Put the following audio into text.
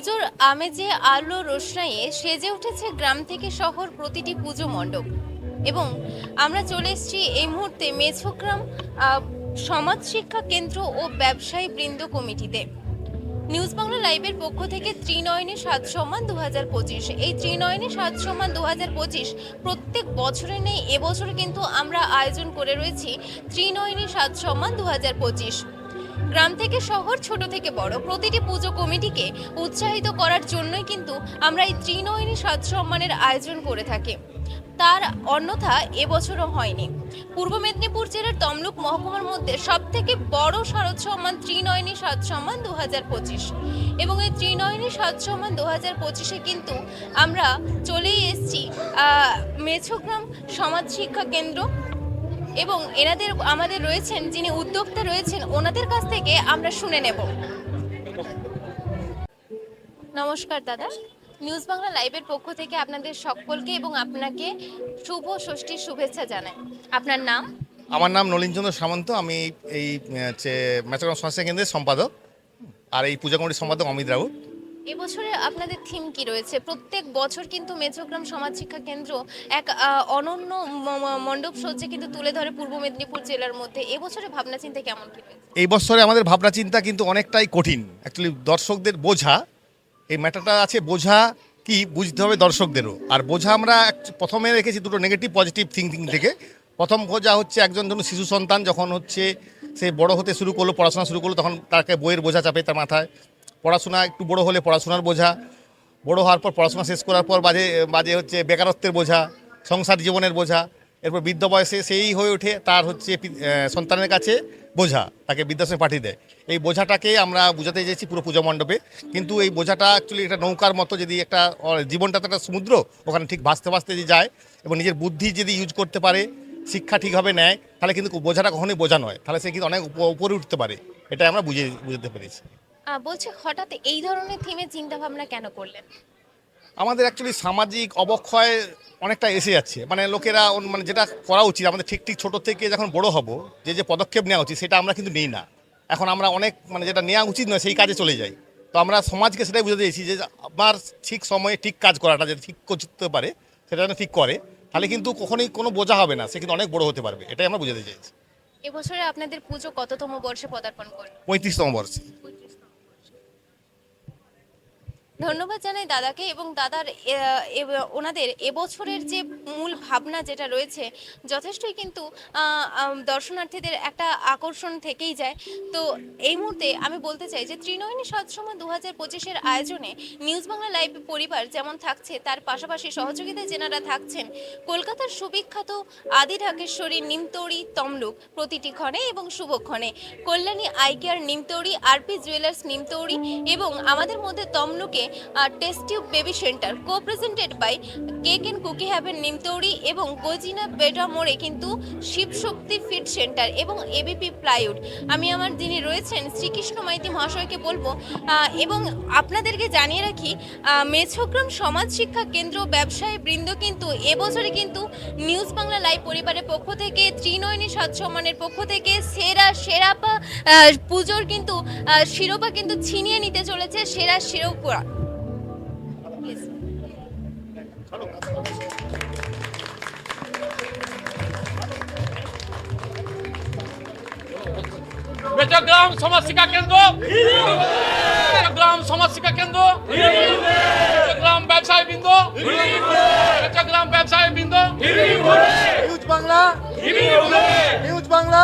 পুজোর আমেজে আলো রোশনাইয়ে সেজে উঠেছে গ্রাম থেকে শহর প্রতিটি পুজো মণ্ডপ। এবং আমরা চলে এসেছি এই মুহূর্তে মেছোগ্রাম আহ, সমাজ শিক্ষা কেন্দ্র ও ব্যবসায়ী বৃন্দ কমিটিতে। নিউজ বাংলা লাইভের পক্ষ থেকে ত্রিনয়নে সাত সম্মান দু হাজার পঁচিশ। এই ত্রিনয়নে সাত সম্মান দু হাজার পঁচিশ প্রত্যেক বছরে নেই এবছর কিন্তু আমরা আয়োজন করে রয়েছি ত্রিনয়নে সাত সম্মান দু হাজার পঁচিশ। গ্রাম থেকে শহর, ছোট থেকে বড় প্রতিটি পুজো কমিটিকে উৎসাহিত করার জন্যই কিন্তু আমরা এই ত্রিনয়নী সাত সম্মানের আয়োজন করে থাকি। তার অন্যথা এবছরও হয়নি। পূর্ব মেদিনীপুর জেলার তমলুক মহকুমার মধ্যে সব থেকে বড় শারদ সম্মান ত্রিনয়নী সাত সম্মান দু হাজার পঁচিশ। এবং এই ত্রিনয়নী সাত সম্মান দু পঁচিশে কিন্তু আমরা চলেই এসেছি মেছোগ্রাম সমাজ শিক্ষা কেন্দ্র এবং এনাদের, আমাদের রয়েছেন, যিনি উদ্যোক্তা রয়েছেন, ওনাদের কাছ থেকে আমরা শুনে নেব। নমস্কার, দাদা। নিউজ বাংলা লাইভের পক্ষ থেকে আপনাদের সকলকে এবং আপনাকে শুভ ষষ্ঠীর শুভেচ্ছা জানাই। আপনার নাম? আমার নাম নলিনচন্দ্র সামন্ত। আমি এই হচ্ছে মেচগ্রাম সংস্থা কেন্দ্রের সম্পাদক। আর এই পূজা কমিটির সম্পাদক অমিত রাউত। এবছরে আপনাদের থিম কি রয়েছে? প্রত্যেক বছর কিন্তু মেচগ্রাম সমাজ শিক্ষা কেন্দ্র এক অনন্য মণ্ডপ সজ্জে কিন্তু তুলে ধরে পূর্ব মেদিনীপুর জেলার মধ্যে। এবছরে ভাবনা চিন্তা কেমন কি এই বছরে আমাদের ভাবনা চিন্তা কিন্তু অনেকটাই কঠিন। অ্যাকচুয়ালি দর্শকদের বোঝা, এই ম্যাটারটা আছে বোঝা কি বুঝতে হবে দর্শকদেরও। আর বোঝা আমরা প্রথমে রেখেছি দুটো নেগেটিভ পজিটিভ থিঙ্কিং থেকে। প্রথম বোঝা হচ্ছে একজন ধরুন শিশু সন্তান যখন হচ্ছে সে বড় হতে শুরু করল, পড়াশোনা শুরু করল, তখন তাকে বইয়ের বোঝা চাপে তার মাথায়। পড়াশোনা, একটু বড় হলে পড়াশোনার বোঝা। বড় হওয়ার পর পড়াশোনা শেষ করার পর বাজে বাজে হচ্ছে বেকারত্বের বোঝা, সংসার জীবনের বোঝা, এরপর বৃদ্ধ বয়সে সেই হয়ে ওঠে তার হচ্ছে সন্তানের কাছে বোঝা, তাকে বৃদ্ধাশ্রমে পাঠিয়ে দেয়। এই বোঝাটাকে আমরা বোঝাতে চেয়েছি পুরো পুজো মণ্ডপে, কিন্তু এই বোঝাটা অ্যাকচুয়ালি একটা নৌকার মতো যদি একটা জীবনটা তো একটা সমুদ্র, ওখানে ঠিক ভাসতে ভাসতে যদি যায় এবং নিজের বুদ্ধি যদি ইউজ করতে পারে, শিক্ষা ঠিকভাবে নেয়, তাহলে কিন্তু বোঝাটা কখনোই বোঝা নয়। তাহলে সে কিন্তু অনেক উপ- উপরে উঠতে পারে। এটা আমরা বুঝে, বুঝতে পেরেছি। বলছি হঠাৎ এই ধরনের থিমে চিন্তা ভাবনা কেন করলেন? আমাদের অ্যাকচুয়ালি সামাজিক অবক্ষয় অনেকটা এসে যাচ্ছে। মানে লোকেরা মানে যেটা করা উচিত আমাদের ঠিক ঠিক ছোটো থেকে যখন বড় হব যে যে পদক্ষেপ নেওয়া উচিত সেটা আমরা কিন্তু নেই না। এখন আমরা অনেক মানে যেটা নেওয়া উচিত নয় সেই কাজে চলে যাই। তো আমরা সমাজকে সেটাই বুঝে দিয়েছি যে আমার ঠিক সময়ে ঠিক কাজ করাটা যেটা ঠিক করতে পারে সেটা যেন ঠিক করে তাহলে কিন্তু কখনোই কোনো বোঝা হবে না সে কিন্তু অনেক বড় হতে পারবে। এটাই আমরা বুঝাতে চাইছি। এবছরে আপনাদের পুজো কততম বর্ষে পদার্পণ করল পঁয়ত্রিশতম বর্ষে। ধন্যবাদ জানাই দাদাকে এবং দাদার ওনাদের এবছরের যে মূল ভাবনা যেটা রয়েছে, যথেষ্টই কিন্তু দর্শনার্থীদের একটা আকর্ষণ থেকেই যায়। তো এই মুহূর্তে আমি বলতে চাই যে ত্রিনয়নী সৎসময় দু হাজার পঁচিশের আয়োজনে নিউজ বাংলা লাইভ পরিবার যেমন থাকছে, তার পাশাপাশি সহযোগিতায় যেনারা থাকছেন, কলকাতার সুবিখ্যাত আদি ঢাকেশ্বরী নিমতৌড়ি তমলুক প্রতিটি ক্ষণে এবং শুভক্ষণে Kalyani eye care Nimtouri RP jewellers Nimtouri এবং আমাদের মধ্যে তমলুকে test tube baby centre co presented by cake and cookie haven Nimtouri এবং গজিনা বেটা মোড়ে কিন্তু শিবশক্তি ফিট সেন্টার এবং এবিপি প্লাইউড আমি আমার যিনি রয়েছেন শ্রীকৃষ্ণ মাইতি মহাশয়কে বলব এবং আপনাদেরকে জানিয়ে রাখি মেছোগ্রাম সমাজ শিক্ষা কেন্দ্র ব্যবসায়ী বৃন্দ কিন্তু এবছরে কিন্তু নিউজ বাংলা লাইভ পরিবারের পক্ষ থেকে ত্রিনয়নী সাত সম্মানের পক্ষ থেকে সেরা আহ, পুজোর কিন্তু শিরোপা কিন্তু ছিনিয়ে নিতে চলেছে সেরা শিরোপা. বেচগ্রাম সমাজ শিক্ষা কেন্দ্র। বেচগ্রাম সমাজ শিক্ষা কেন্দ্র। বেচগ্রাম ব্যবসায়ী বৃন্দ। বেচগ্রাম ব্যবসায়ী বৃন্দ। নিউজ বাংলা। নিউজ বাংলা।